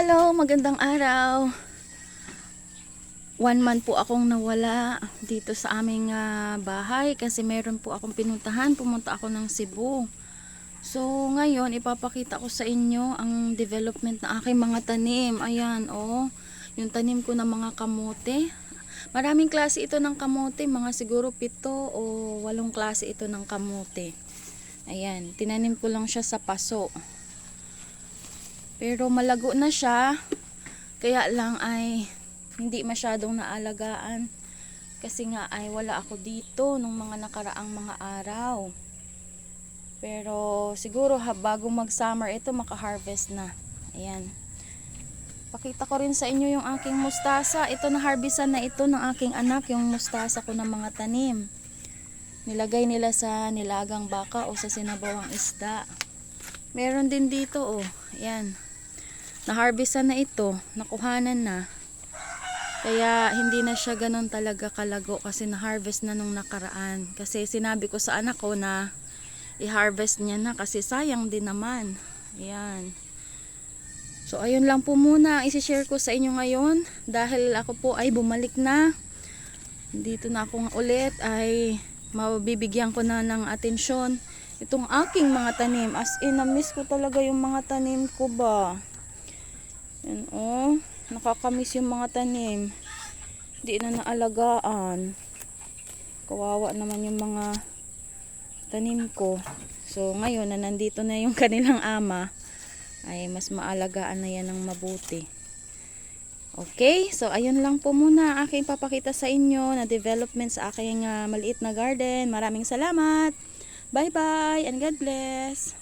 Hello, magandang araw. One month po akong nawala dito sa aming ah, bahay kasi meron po akong pinuntahan. Pumunta ako ng Cebu. So, ngayon, ipapakita ko sa inyo ang development ng aking mga tanim. Ayan, oh. Yung tanim ko ng mga kamote. Maraming klase ito ng kamote. Mga siguro pito o walong klase ito ng kamote. Ayan, tinanim ko lang siya sa paso. Pero malago na siya. Kaya lang ay hindi masyadong naalagaan. Kasi nga ay wala ako dito nung mga nakaraang mga araw. Pero siguro ha, bago mag-summer ito maka-harvest na. Ayan. Pakita ko rin sa inyo yung aking mustasa. Ito na harvestan na ito ng aking anak, yung mustasa ko ng mga tanim. Nilagay nila sa nilagang baka o sa sinabawang isda. Meron din dito oh. Ayan. Na-harvestan na ito. Nakuhanan na. Kaya hindi na siya ganun talaga kalago kasi na-harvest na nung nakaraan. Kasi sinabi ko sa anak ko na i-harvest niya na kasi sayang din naman. Ayan. So ayun lang po muna isi-share ko sa inyo ngayon dahil ako po ay bumalik na. Dito na ako ulit ay mabibigyan ko na ng atensyon itong aking mga tanim. As in, na-miss ko talaga yung mga tanim ko ba. Yan oh, nakakamiss yung mga tanim. Hindi na naalagaan. Kawawa naman yung mga tanim ko. So ngayon na nandito na yung kanilang ama, ay mas maalagaan na yan ng mabuti. Okay, so ayun lang po muna aking papakita sa inyo na development sa aking ah, maliit na garden. Maraming salamat. Bye bye and God bless.